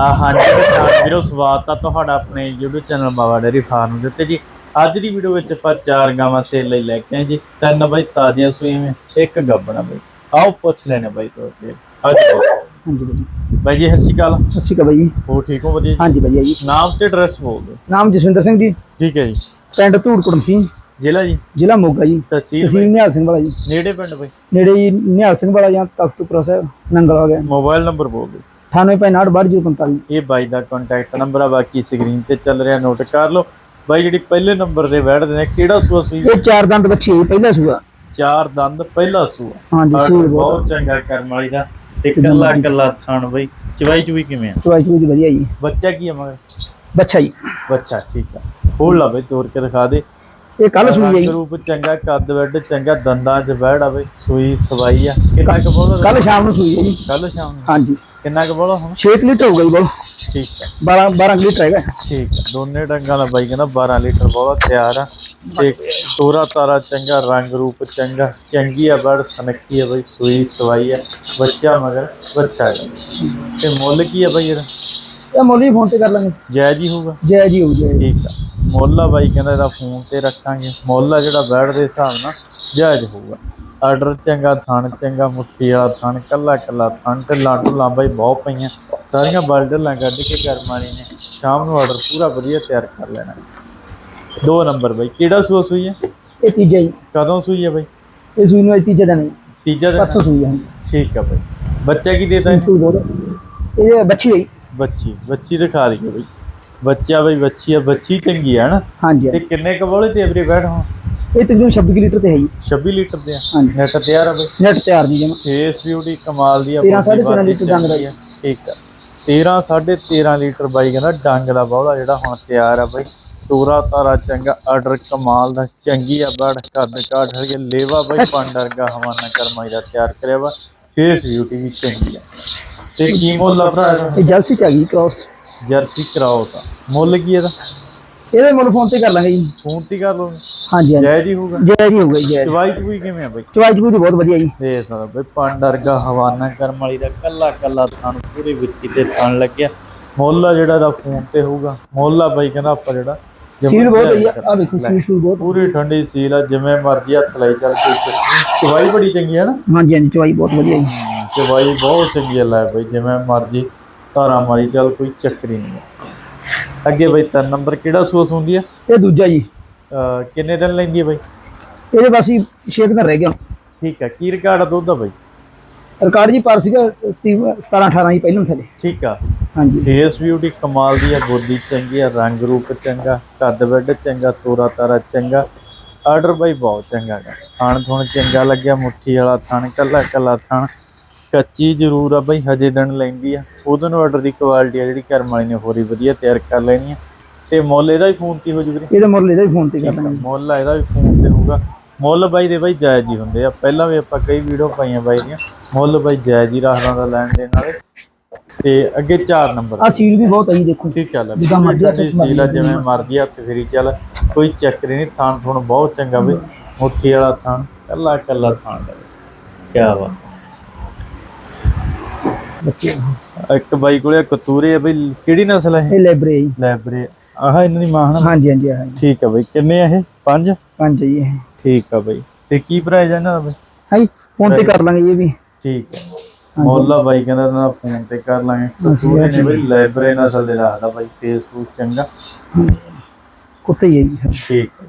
ਆ ਹਾਂਜੀ ਕਿਸਾਨ ਵੀਰੋ ਸਵਾਗਤ ਆ ਤੁਹਾਡਾ ਆਪਣੇ YouTube channel Baba dairy farm ਦੇ ਉੱਤੇ ਜੀ। ਅੱਜ ਦੀ ਵੀਡੀਓ ਵਿੱਚ ਆਪਾਂ ਚਾਰ ਗਾਵਾਂ ਸੇਲ ਲਈ ਲੈ ਕੇ ਆਏ ਜੀ। ਤਿੰਨ ਬਾਈ ਤਾਜ਼ੀਆਂ ਸੂਈਆਂ ਇੱਕ ਗੱਬਣਾ ਬਾਈ। ਆਓ ਪੁੱਛ ਲੈਣੇ ਬਾਈ ਤੋਂ ਅੱਗੇ। ਅੱਜ ਹਾਂਜੀ ਬਾਈ। ਜੀ ਸਤਿ ਸ਼੍ਰੀ ਅਕਾਲ। ਸਤਿ ਸ਼੍ਰੀ ਅਕਾਲ ਬਾਈ ਹੋ ਠੀਕ ਹੋ ਵਧੀਆ ਜੀ? ਹਾਂਜੀ ਵਧੀਆ ਜੀ। ਨਾਮ ਤੇ ਐਡਰੈਸ ਬੋਲ ਦਿਓ। ਨਾਮ ਜਸਵਿੰਦਰ ਸਿੰਘ ਜੀ। ਠੀਕ ਹੈ ਜੀ। ਪਿੰਡ ਧੂੜਕੁੜ ਸੀ। ਜ਼ਿਲ੍ਹਾ ਜੀ? ਜ਼ਿਲ੍ਹਾ ਮੋਗਾ ਜੀ। ਤਹਿਸੀਲ ਤਹਿਸੀਲ ਨਿਹਾਲ ਸਿੰਘ ਵਾਲਾ ਜੀ। ਨੇੜੇ ਪਿੰਡ ਬਾਈ? ਨੇੜੇ ਜੀ ਨਿਹਾਲ ਸਿੰਘ ਵਾਲਾ ਜਾਂ ਤਖਤੂਪੁਰਾ ਸਾਹਿਬ ਨੰਗਲ ਹੋ ਗਿਆ। ਮੋਬਾਈਲ ਨੰਬਰ ਬੋਲ ਦਿਓ। 9859 ਇਹ ਬਾਈ ਦਾ ਕੰਟੈਕਟ ਨੰਬਰ ਆ ਬਾਕੀ ਸਕਰੀਨ ਤੇ ਚੱਲ ਰਿਹਾ ਨੋਟ ਕਰ ਲਓ। ਬਾਈ ਜਿਹੜੀ ਪਹਿਲੇ ਨੰਬਰ ਤੇ ਬੈਠਦੇ ਨੇ ਕਿਹੜਾ ਸੂਆ ਸੂਈ? ਇਹ ਚਾਰ ਦੰਦ ਬੱਚੇ ਪਹਿਲਾ ਸੂਆ। ਚਾਰ ਦੰਦ ਪਹਿਲਾ ਸੂਆ। ਹਾਂਜੀ ਬਹੁਤ ਚੰਗਾ ਕਰਮ ਵਾਲੀ ਦਾ। ਤੇ ਕੱਲਾ ਕੱਲਾ ਥਣ ਬਈ। ਚਵਾਈ ਚੁਈ ਕਿਵੇਂ ਆ? ਚਵਾਈ ਚੂਈ ਵਧੀਆ ਜੀ। ਬੱਚਾ ਕੀ ਆ ਮਗਰ? ਬੱਚਾ ਜੀ। ਬੱਚਾ ਠੀਕ ਆ। ਖੋਲ ਲਾ ਬਈ ਤੋੜ ਕੇ ਦਿਖਾ ਦੇ। ਇਹ ਕੱਲ ਸੂਈ ਜੀ। ਰੂਪ ਚੰਗਾ ਕੱਦ ਵੱਡ ਚੰਗਾ ਦੰਦਾਂ 'ਚ ਬੈੜ ਆਵੇ ਸੂਈ ਸਵਾਈ ਆ। ਕਿੰਨਾ ਕੁ ਬੋਲੋ ਕੱਲ ਸ਼ਾਮ ਨੂੰ ਸੂਈ ਜੀ। ਕੱਲ ਸ਼ਾਮ ਨੂੰ। ਹਾਂਜੀ। ਕਿੰਨਾ ਕੁ ਬੋਲੋ ਹੁਣ? 6 ਲੀਟਰ ਹੋ ਗਈ ਬੋਲ। ਠੀਕ ਆ 12 12 ਲੀਟਰ ਹੈਗਾ। ਠੀਕ ਆ। ਦੋਨੇ ਡੰਗਾਂ ਦਾ ਬਾਈ ਕਹਿੰਦਾ 12 ਲੀਟਰ ਬਹੁਤ ਤਿਆਰ ਆ। ਤੇ ਤੋਰਾ ਤਾਰਾ ਚੰਗਾ ਰੰਗ ਰੂਪ ਚੰਗਾ। ਚੰਗੀ ਆ ਬੜ ਸਨੱਖੀ ਆ ਬਾਈ ਸੂਈ ਸਵਾਈ ਆ। ਬੱਚਾ ਮਗਰ ਬੱਚਾ ਤੇ ਮੁੱਲ ਕੀ ਆ ਬਾਈ ਇਹਦਾ? ਇਹ ਮੁੱਲ ਹੀ ਫੋਨ ਤੇ ਕਰ ਲਾਂਗੇ। ਜਾਇਜ਼ ਹੀ ਹੋਊਗਾ? ਜੈ ਜੀ ਹੋ ਜਾਏ ਠੀਕ ਆ। ਮੁੱਲ ਆ ਬਾਈ ਕਹਿੰਦਾ ਇਹਦਾ ਫੋਨ ਤੇ ਰੱਖਾਂਗੇ। ਮੁੱਲ ਆ ਜਿਹੜਾ ਬੈਡ ਦੇ ਹਿਸਾਬ ਨਾਲ ਜਾਇਜ਼ ਹੋਊਗਾ। ਆਰਡਰ ਚੰਗਾ ਥਣ ਚੰਗਾ ਮੁੱਠੀ ਵਾਲਾ ਥਣ ਕੱਲਾ ਕੱਲਾ ਥਣ ਤੇ ਲਾਟੂ ਲਾਂਬਾਈ ਬਹੁਤ ਪਈਆਂ। ਸਾਰੀਆਂ ਬਲਡਲਾਂ ਕੱਢ ਕੇ ਵਾਲੀ ਨੇ। ਸ਼ਾਮ ਨੂੰ ਆਰਡਰ ਪੂਰਾ ਵਧੀਆ ਤਿਆਰ ਕਰ ਲੈਣਾ। ਦੋ ਨੰਬਰ ਬਾਈ ਕਿਹੜਾ ਸੂਆ ਸੂਈ ਹੈ? ਇਹ ਤੀਜਾ ਜੀ ਕਦੋਂ ਸੂਈ ਹੈ ਬਾਈ? ਇਹ ਸੂਈ ਨੂੰ ਅੱਜ ਤੀਜਾ ਦਿਨ ਹੈ। ਤੀਜਾ ਦਿਨ ਪਰਸੋਂ ਸੂਈ ਹੈ ਠੀਕ ਆ ਬਾਈ। ਬੱਚਾ ਕੀ ਦੇਦਾ ਇਹ ਬੱਚੀ ਹੈ ਜੀ। ਬੱਚੀ ਬੱਚੀ ਦਿਖਾ ਦਈਏ ਬਾਈ। ਬੱਚਾ ਬਾਈ ਬੱਚੀ ਆ ਬੱਚੀ ਚੰਗੀ ਆ ਨਾ? ਹਾਂਜੀ ਤੇ ਕਿੰਨੇ ਕਬੋਲੇ ਤੇ ਐਵਰੀ ਬੈਡ ਹੋ ਇਹ ਤਕਰੀਬਨ 26 ਕੁ ਲੀਟਰ ਤੇ ਹੈ ਜੀ। 26 ਲੀਟਰ ਦੇ ਆ? ਹਾਂਜੀ। ਨੈਟ ਤਿਆਰ ਆ ਬਈ? ਨੈਟ ਤਿਆਰ ਨਹੀਂ ਜਮਾ ਫੇਸ ਬਿਊਟੀ ਕਮਾਲ ਦੀ ਆ ਤੇਰਾਂ ਬੋਡੀ ਸਾਢੇ ਤੇਰਾਂ ਬਾਡੀ ਲੀਟਰ ਡੰਗ ਦਾ ਚੰਗੀ ਆ। ਠੀਕ ਆ 13 13.5 ਲੀਟਰ ਬਾਈ ਕਹਿੰਦਾ ਡੰਗ ਦਾ ਬੌਲਾ ਜਿਹੜਾ ਹੁਣ ਤਿਆਰ ਆ ਬਾਈ। ਤੋਰਾ ਤਾਰਾ ਚੰਗਾ ਆਰਡਰ ਕਮਾਲ ਦਾ ਚੰਗੀ ਆ ਬੜ ਕੱਦ ਕਾਠ ਹਰ ਲੇਵਾ ਬਾਈ ਪੰਡਰਗਾ ਹਵਾਨਾ ਕਰਮਾਈ ਦਾ ਤਿਆਰ ਕਰਿਆ ਵਾ। ਫੇਸ ਬਿਊਟੀ ਵੀ ਚੰਗੀ ਆ। ਤੇ ਕੀ ਮੁੱਲ ਆ ਭਰਾ ਇਹਦਾ? ਇਹ ਜਲਸੀ ਚ ਆ ਗਈ ਕ੍ਰਾਸ ਜਰਸੀ ਆ। ਮੁੱਲ ਕੀ ਇਹਦਾ? ਇਹਦੇ ਮੁੱਲ ਫੋਨ ਤੇ ਕਰ ਲਾਂਗੇ ਜੀ। ਫੋਨ ਤੇ ਕਰ ਲਓ। ਹਾਂਜੀ ਹਾਂਜੀ। ਜੈ ਜੀ ਹੋਊਗਾ। ਜੈ ਜੀ ਹੋਊਗਾ ਜੀ ਜੈ ਚਵਾਈ ਚੂਈ ਕਿਵੇਂ ਆ ਬਾਈ? ਚਵਾਈ ਚੂਈ ਦੀ ਬਹੁਤ ਵਧੀਆ ਜੀ। ਦੇਖ ਸਕਦਾ ਬਈ ਪਾਂਡਰਗਾ ਹਵਾਨਾ ਕਰਮ ਵਾਲੀ ਦਾ ਕੱਲਾ ਕੱਲਾ ਥਣ ਪੂਰੀ ਵਿੱਚੀ ਤੇ ਥਣ ਲੱਗਿਆ। ਮੁੱਲ ਜਿਹੜਾ ਦਾ ਫੋਨ ਤੇ ਹੋਊਗਾ। ਮੁੱਲ ਬਈ ਕਹਿੰਦਾ ਆਪਾਂ ਜਿਹੜਾ ਸੀਲ ਬਹੁਤ ਵਧੀਆ ਆ ਦੇਖੋ ਸੀਲ ਸ਼ੂਲ ਬਹੁਤ। ਪੂਰੀ ਠੰਡੀ ਸੀਲ ਆ ਜਿਵੇਂ ਮਰਜ਼ੀ ਹੱਥ ਲਾਈ ਚੱਲ ਚੱਕਰ ਚਵਾਈ ਬੜੀ ਚੰਗੀ ਹੈ ਨਾ? ਹਾਂਜੀ ਹਾਂਜੀ ਚਵਾਈ ਬਹੁਤ ਵਧੀਆ ਜੀ। ਚਵਾਈ ਬਹੁਤ ਚੰਗੀ ਆ ਲੈ ਬਈ ਜਿਵੇਂ ਮਰਜ਼ੀ ਧਾਰਾ ਮਾਰੀ ਚੱਲ ਕੋਈ ਚੱਕਰੀ ਨਹੀਂ। ਅੱਗੇ ਬਈ ਤਿੰਨ ਨੰਬਰ ਕਿਹੜਾ ਸੂਸ ਹੁੰਦੀ ਆ? ਇਹ ਦੂਜਾ ਜੀ। ਕਿੰਨੇ ਦਿਨ ਲੈਂਦੀ ਆ ਬਈ? ਇਹਦੇ ਬਸ ਹੀ 6 ਦਿਨ ਰਹਿ ਗਿਆ ਠੀਕ ਆ ਕੀ ਰਿਕਾਰਡ ਆ ਦੁੱਧ ਦਾ ਬਈ? ਰਿਕਾਰਡ ਜੀ ਪਰ ਸੀਗਾ 17 18 ਹੀ ਪਹਿਲਾਂ ਥਲੇ। ਠੀਕ ਆ। ਹਾਂਜੀ। ਫੇਸ ਬਿਊਟੀ ਕਮਾਲ ਦੀ ਆ ਗੋਦੀ ਚੰਗੀ ਆ ਰੰਗ ਰੂਪ ਚੰਗਾ ਕੱਦ ਵੱਡ ਚੰਗਾ ਤੋਰਾ ਤਾਰਾ ਚੰਗਾ। ਆਰਡਰ ਬਾਈ ਬਹੁਤ ਚੰਗਾ ਗਾ। ਥਣ ਥੁਣ ਚੰਗਾ ਲੱਗਿਆ ਮੁੱਠੀ ਵਾਲਾ ਥਣ ਕੱਲਾ ਕੱਲਾ ਥਣ। ਕੱਚੀ ਜ਼ਰੂਰ ਆ ਬਾਈ ਹਜੇ ਦਿਨ ਲੈਂਦੀ ਆ। ਉਹਦੋਂ ਆਰਡਰ ਦੀ ਕੁਆਲਿਟੀ ਆ ਜਿਹੜੀ ਕਰਮ ਵਾਲੀ ਨੇ ਹੋਰੀ ਵਧੀਆ ਤਿਆਰ ਕਰ ਲੈਣੀ ਆ। ਤੇ ਮੁੱਲ ਇਹਦਾ ਹੀ ਫੋਨ ਤੇ ਹੋ ਜੂ ਵੀਰੇ। ਇਹਦਾ ਮੁੱਲ ਇਹਦਾ ਵੀ ਫੋਨ ਤੇ ਕਰ ਲਾਂਗੇ ਮੁੱਲ ਇਹਦਾ ਵੀ ਫੋਨ ਤੇ ਹੋਊਗਾ। ਮੁੱਲ ਬਾਈ ਦੇ ਬਾਈ ਜਾਇਜ਼ ਹੀ ਹੁੰਦੇ ਆ। ਪਹਿਲਾਂ ਵੀ ਆਪਾਂ ਕਈ ਵੀਡੀਓ ਪਾਈਆਂ ਬਾਈ ਦੀਆਂ। ਮੁੱਲ ਬਾਈ ਜਾਇਜ਼ ਹੀ ਰੱਖਦਾ ਦਾ ਲੈਣ ਦੇਣ ਵਾਲੇ। ਤੇ ਅੱਗੇ 4 ਨੰਬਰ। ਆ ਸੀਲ ਵੀ ਬਹੁਤ ਜੀ ਦੇਖੋ। ਠੀਕ ਚੱਲ ਜਿੱਦਾਂ ਮਰਜ਼ੀ ਸੀਲ ਆ ਜਿਵੇਂ ਮਰਜ਼ੀ ਹੱਥ ਫੇਰੀ ਚੱਲ। ਕੋਈ ਚੱਕਰ ਨਹੀਂ ਥਾਣ ਥੁਣ ਬਹੁਤ ਚੰਗਾ ਬਈ ਮੁੱਠੀ ਵਾਲਾ ਥਾਣ ਕੱਲਾ ਕੱਲਾ ਥਾਣ ਦਾ। ਕੀ ਵਾ ਇੱਕ ਬਾਈ ਕੋਲੇ ਕਤੂਰੇ ਆ ਬਈ। ਕਿਹੜੀ ਨਸਲ ਹੈ ਇਹ? ਲੈਬਰੇ ਜੀ। ਲੈਬਰੇ ਆਹ ਇਹਨਾਂ ਦੀ ਮਾਂ ਹਨਾ? ਹਾਂਜੀ ਹਾਂਜੀ ਆ ਠੀਕ ਆ ਬਈ। ਕਿੰਨੇ ਆ ਇਹ? ਪੰਜ? ਪੰਜ ਜੀ ਇਹ। ਠੀਕ ਆ ਬਈ। ਤੇ ਕੀ ਪ੍ਰਾਈਸ ਆ ਇਹਨਾਂ ਦਾ ਬਈ? ਹਾਂਜੀ ਫੋਨ ਤੇ ਕਰ ਲਾਂਗੇ ਜੀ ਇਹ ਵੀ। ਠੀਕ ਹੈ ਮੌਲਾ ਬਾਈ ਕਹਿੰਦਾ ਨਾ ਫੋਨ ਤੇ ਕਰ ਲਾਂਗੇ। ਕਤੂਰੇ ਨੇ ਬਈ ਲੈਬਰੇ ਨਸਲ ਦੇ ਰੱਖਦਾ ਬਾਈ। ਫੇਸਬੁੱਕ ਚੰਗਾ। ਕੁੱਤੇ ਹੀ ਹੈ ਜੀ ਠੀਕ ਹੈ।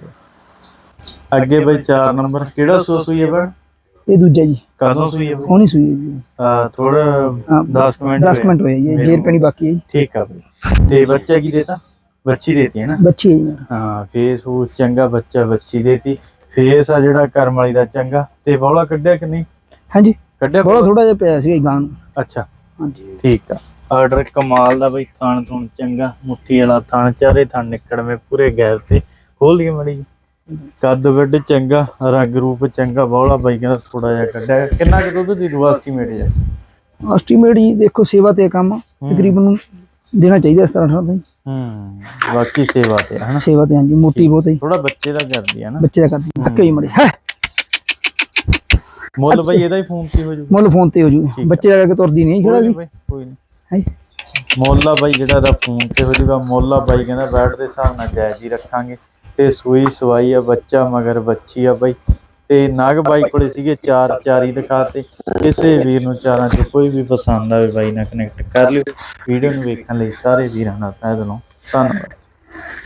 ਅੱਗੇ ਬਈ 4 ਨੰਬਰ। ਕਿਹੜਾ ਸੋਸ ਹੋਈ ਹੈ ਬਣ ਇਹ ਦੂਜਾ ਜੀ। ਕਦੋਂ ਸੂਈ ਹੈ ਹੋਣੀ ਸੂਈ ਹੈ ਜੀ। ਆ ਥੋੜਾ ਹਾਂ, 10 ਮਿੰਟ 10 ਮਿੰਟ ਹੋਏ ਜੀ। ਜੇਰ ਪੈਣੀ ਬਾਕੀ ਹੈ ਠੀਕ ਆ ਬਈ। ਤੇ ਬੱਚਾ ਕੀ ਦੇਤਾ ਬੱਚੀ ਦੇਤੀ ਹੈ ਨਾ? ਬੱਚੀ ਹੈ। ਜੀ ਹਾਂ ਫੇਸ ਉਹ ਚੰਗਾ ਬੱਚਾ ਬੱਚੀ ਦੇਤੀ। ਫੇਸ ਆ ਜਿਹੜਾ ਕਰਮ ਵਾਲੀ ਦਾ ਚੰਗਾ। ਤੇ ਬੌਲਾ ਕੱਢਿਆ ਕਿ ਨਹੀਂ? ਹਾਂਜੀ। ਕੱਢਿਆ ਬਹੁਤ ਥੋੜਾ ਜਿਹਾ ਪਿਆ ਜੀ ਗਾਂ ਨੂੰ। ਅੱਛਾ। ਹਾਂਜੀ। ਠੀਕ ਆ। ਆਰਡਰ ਕਮਾਲ ਦਾ ਬਈ ਥਾਣ ਥੁਣ ਚੰਗਾ। ਮੁੱਠੀ ਵਾਲਾ ਥਾਣ ਚਾਰੇ ਥਾਣ ਨਿਕੜਵੇਂ ਪੂਰੇ ਗੈਰ ਤੇ। ਖੋਲ ਲਈ ਮੜੀ ਕੱਦ ਵੱਡ ਚੰਗਾ ਰੰਗ ਰੂਪ ਚੰਗਾ। ਬੌਲਾ ਬਾਈ ਕਹਿੰਦਾ ਥੋੜਾ ਜਿਹਾ ਕੱਢਿਆ। ਕਿੰਨਾ ਕੁ ਦੁੱਧ ਦੀ ਦੂ ਐਸਟੀਮੇਟ ਹੈ ਐਸਟੀਮੇਟ ਜੀ ਦੇਖੋ ਸੇਵਾ ਤੇ ਕੰਮ ਤਕਰੀਬਨ ਦੇਣਾ ਚਾਹੀਦਾ ਇਸ ਤਰ੍ਹਾਂ ਦਾ ਜੀ। ਹੂੰ ਬਾਕੀ ਸੇਵਾ ਤੇ ਹਨਾ? ਸੇਵਾ ਤੇ ਹਾਂਜੀ ਮੋਟੀ ਬਹੁਤ ਹੈ। ਥੋੜਾ ਬੱਚੇ ਦਾ ਕਰਦੀ ਹੈ ਨਾ। ਬੱਚੇ ਦਾ ਕਰਦੇ ਹੀ। ਮੜੇ। ਹੈ? ਮੁੱਲ ਬਈ ਇਹਦਾ ਹੀ ਫੋਨ ਤੇ ਹੋ ਜੂ। ਮੁੱਲ ਫੋਨ ਤੇ ਹੋ ਜੂ। ਬੱਚੇ ਦਾ ਕੇ ਤੁਰਦੀ ਨਹੀਂ ਖੜਾ ਕੋਈ ਜੀ ਕੋਈ ਨਹੀਂ ਹੈ? ਮੋਲਾ ਬਾਈ ਜਿਹੜਾ ਦਾ ਫੋਨ ਤੇ ਹੋ ਜਾਊਗਾ ਮੋਲਾ ਬਾਈ ਕਹਿੰਦਾ ਬੈਡ ਦੇ ਹਿਸਾਬ ਨਾਲ ਜਾਇਜ਼ ਹੀ ਰੱਖਾਂਗੇ। ਤੇ ਸੂਈ ਸਵਾਈ ਆ ਬੱਚਾ ਮਗਰ ਬੱਚੀ ਆ ਬਾਈ। ਤੇ ਨਾਗ ਬਾਈ ਕੋਲੇ ਸੀਗੇ ਚਾਰ ਚਾਰੀ ਦਿਖਾਤੇ ਕਿਸੇ ਵੀਰ ਨੂੰ ਚਾਰਾਂ ਚ ਕੋਈ ਵੀ ਪਸੰਦ ਆਵੇ ਬਾਈ ਨਾਲ ਕਨੈਕਟ ਕਰ ਲਿਓ। ਵੀਡੀਓ ਨੂੰ ਵੇਖਣ ਲਈ ਸਾਰੇ ਵੀਰਾਂ ਦਾ ਤਹਿ ਦਿਲੋਂ ਧੰਨਵਾਦ।